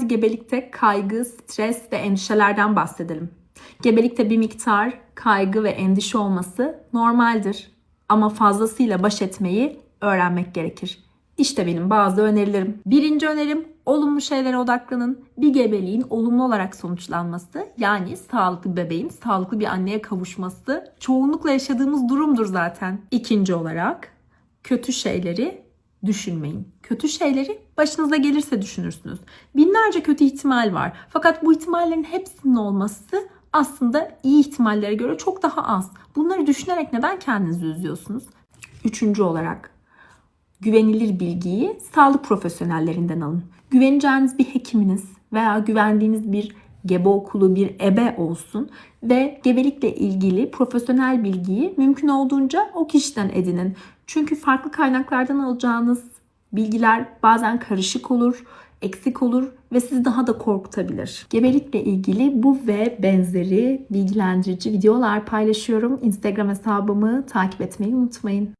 Haydi gebelikte kaygı, stres ve endişelerden bahsedelim. Gebelikte bir miktar kaygı ve endişe olması normaldir. Ama fazlasıyla baş etmeyi öğrenmek gerekir. İşte benim bazı önerilerim. Birinci önerim olumlu şeylere odaklanın. Bir gebeliğin olumlu olarak sonuçlanması yani sağlıklı bebeğin sağlıklı bir anneye kavuşması çoğunlukla yaşadığımız durumdur zaten. İkinci olarak kötü şeyleri düşünmeyin. Kötü şeyleri başınıza gelirse düşünürsünüz. Binlerce kötü ihtimal var. Fakat bu ihtimallerin hepsinin olması aslında iyi ihtimallere göre çok daha az. Bunları düşünerek neden kendinizi üzüyorsunuz? Üçüncü olarak güvenilir bilgiyi sağlık profesyonellerinden alın. Güveneceğiniz bir hekiminiz veya güvendiğiniz bir gebe okulu, bir ebe olsun ve gebelikle ilgili profesyonel bilgiyi mümkün olduğunca o kişiden edinin. Çünkü farklı kaynaklardan alacağınız bilgiler bazen karışık olur, eksik olur ve sizi daha da korkutabilir. Gebelikle ilgili bu ve benzeri bilgilendirici videolar paylaşıyorum. Instagram hesabımı takip etmeyi unutmayın.